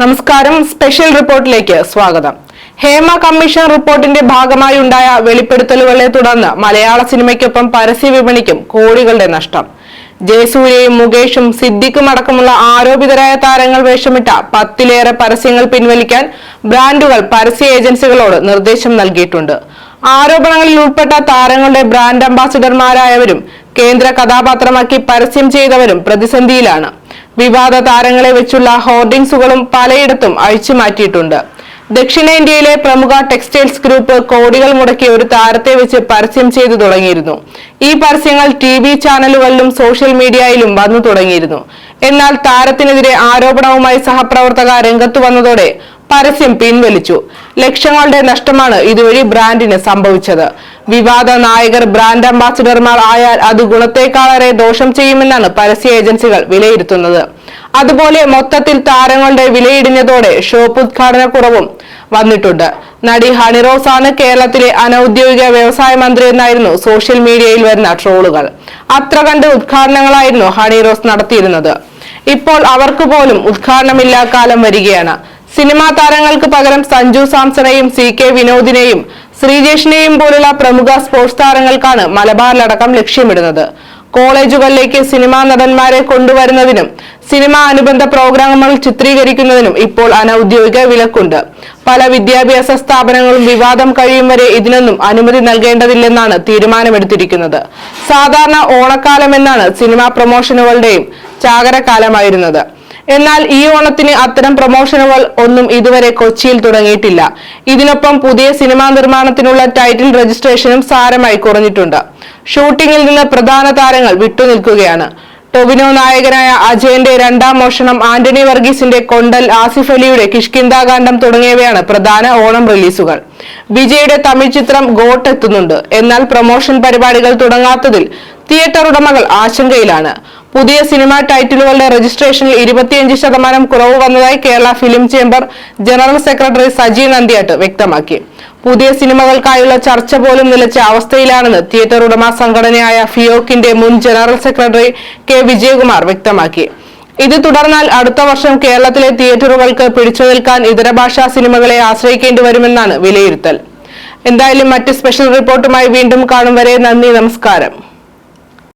നമസ്കാരം. സ്പെഷ്യൽ റിപ്പോർട്ടിലേക്ക് സ്വാഗതം. ഹേമ കമ്മീഷൻ റിപ്പോർട്ടിന്റെ ഭാഗമായി ഉണ്ടായ വെളിപ്പെടുത്തലുകളെ തുടർന്ന് മലയാള സിനിമയ്ക്കൊപ്പം പരസ്യ വിപണിക്കും കോടികളുടെ നഷ്ടം. ജയസൂര്യയും മുകേഷും സിദ്ദിഖും അടക്കമുള്ള ആരോപിതരായ താരങ്ങൾ വേഷമിട്ട പത്തിലേറെ പരസ്യങ്ങൾ പിൻവലിക്കാൻ ബ്രാൻഡുകൾ പരസ്യ ഏജൻസികളോട് നിർദ്ദേശം നൽകിയിട്ടുണ്ട്. ആരോപണങ്ങളിൽ ഉൾപ്പെട്ട താരങ്ങളുടെ ബ്രാൻഡ് അംബാസിഡർമാരായവരും കേന്ദ്ര കഥാപാത്രമാക്കി പരസ്യം ചെയ്തവരും പ്രതിസന്ധിയിലാണ്. വിവാദ താരങ്ങളെ വെച്ചുള്ള ഹോർഡിംഗ്സുകളും പലയിടത്തും അഴിച്ചുമാറ്റിയിട്ടുണ്ട്. ദക്ഷിണേന്ത്യയിലെ പ്രമുഖ ടെക്സ്റ്റൈൽസ് ഗ്രൂപ്പ് കോടികൾ മുടക്കി ഒരു താരത്തെ വെച്ച് പരസ്യം ചെയ്തു തുടങ്ങിയിരുന്നു. ഈ പരസ്യങ്ങൾ ടി ചാനലുകളിലും സോഷ്യൽ മീഡിയയിലും വന്നു തുടങ്ങിയിരുന്നു. എന്നാൽ താരത്തിനെതിരെ ആരോപണവുമായി സഹപ്രവർത്തക രംഗത്തു വന്നതോടെ പരസ്യം പിൻവലിച്ചു. ലക്ഷങ്ങളുടെ നഷ്ടമാണ് ഇതുവഴി ബ്രാൻഡിന് സംഭവിച്ചത്. വിവാദ നായകർ ബ്രാൻഡ് അംബാസിഡർമാർ ആയാൽ അത് ഗുണത്തേക്കാളേറെ ദോഷം ചെയ്യുമെന്നാണ് പരസ്യ ഏജൻസികൾ വിലയിരുത്തുന്നത്. അതുപോലെ മൊത്തത്തിൽ താരങ്ങളുടെ വിലയിടിഞ്ഞതോടെ ഷോപ്പ് ഉദ്ഘാടന കുറവും വന്നിട്ടുണ്ട്. നടി ഹണി റോസാണ് കേരളത്തിലെ അനൌദ്യോഗിക വ്യവസായ മന്ത്രി എന്നായിരുന്നു സോഷ്യൽ മീഡിയയിൽ വരുന്ന ട്രോളുകൾ. അത്ര കണ്ട് ഉദ്ഘാടനങ്ങളായിരുന്നു ഹണിറോസ് നടത്തിയിരുന്നത്. ഇപ്പോൾ അവർക്ക് പോലും ഉദ്ഘാടനമില്ലാ കാലം വരികയാണ്. സിനിമാ താരങ്ങൾക്ക് പകരം സഞ്ജു സാംസണെയും സി കെ വിനോദിനെയും ശ്രീജേഷിനെയും പോലുള്ള പ്രമുഖ സ്പോർട്സ് താരങ്ങൾക്കാണ് മലബാറിലടക്കം ലക്ഷ്യമിടുന്നത്. കോളേജുകളിലേക്ക് സിനിമാ നടന്മാരെ കൊണ്ടുവരുന്നതിനും സിനിമാ അനുബന്ധ പ്രോഗ്രാമുകൾ ചിത്രീകരിക്കുന്നതിനും ഇപ്പോൾ അനൌദ്യോഗിക വിലക്കുണ്ട്. പല വിദ്യാഭ്യാസ സ്ഥാപനങ്ങളും വിവാദം കഴിയും വരെ ഇതിനൊന്നും അനുമതി നൽകേണ്ടതില്ലെന്നാണ് തീരുമാനമെടുത്തിരിക്കുന്നത്. സാധാരണ ഓണക്കാലം എന്നാണ് സിനിമാ പ്രൊമോഷനുകളുടെയും ചാകരക്കാലമായിരുന്നത്. എന്നാൽ ഈ ഓണത്തിന് അത്തരം പ്രൊമോഷനുകൾ ഒന്നും ഇതുവരെ കൊച്ചിയിൽ തുടങ്ങിയിട്ടില്ല. ഇതിനൊപ്പം പുതിയ സിനിമാ നിർമ്മാണത്തിനുള്ള ടൈറ്റിൽ രജിസ്ട്രേഷനും സാരമായി കുറഞ്ഞിട്ടുണ്ട്. ഷൂട്ടിംഗിൽ നിന്ന് പ്രധാന താരങ്ങൾ വിട്ടുനിൽക്കുകയാണ്. ടൊവിനോ നായകനായ അജയന്റെ രണ്ടാം മോഷണം ആന്റണി വർഗീസിന്റെ കൊണ്ടൽ ആസിഫ് അലിയുടെ കിഷ്കിന്താകാന്ഡം തുടങ്ങിയവയാണ് പ്രധാന ഓണം റിലീസുകൾ. വിജയുടെ തമിഴ് ചിത്രം ഗോട്ട് എത്തുന്നുണ്ട് എന്നാൽ പ്രൊമോഷൻ പരിപാടികൾ തുടങ്ങാത്തതിൽ തിയേറ്റർ ഉടമകൾ ആശങ്കയിലാണ്. പുതിയ സിനിമാ ടൈറ്റിലുകളുടെ രജിസ്ട്രേഷനിൽ ഇരുപത്തിയഞ്ച് ശതമാനം കുറവ് വന്നതായി Kerala film chamber general secretary Saji Nandiyatt വ്യക്തമാക്കി. പുതിയ സിനിമകൾക്കായുള്ള ചർച്ച പോലും നിലച്ച അവസ്ഥയിലാണെന്ന് തിയേറ്റർ ഉടമ സംഘടനയായ ഫിയോക്കിന്റെ മുൻ ജനറൽ സെക്രട്ടറി കെ വിജയകുമാർ വ്യക്തമാക്കി. ഇത് തുടർന്നാൽ അടുത്ത വർഷം കേരളത്തിലെ തിയേറ്ററുകൾക്ക് പിടിച്ചു നിൽക്കാൻ ഇതര ഭാഷാ സിനിമകളെ ആശ്രയിക്കേണ്ടി വരുമെന്നാണ് വിലയിരുത്തൽ. എന്തായാലും മറ്റ് സ്പെഷ്യൽ റിപ്പോർട്ടുമായി വീണ്ടും കാണും വരെ നന്ദി നമസ്കാരം.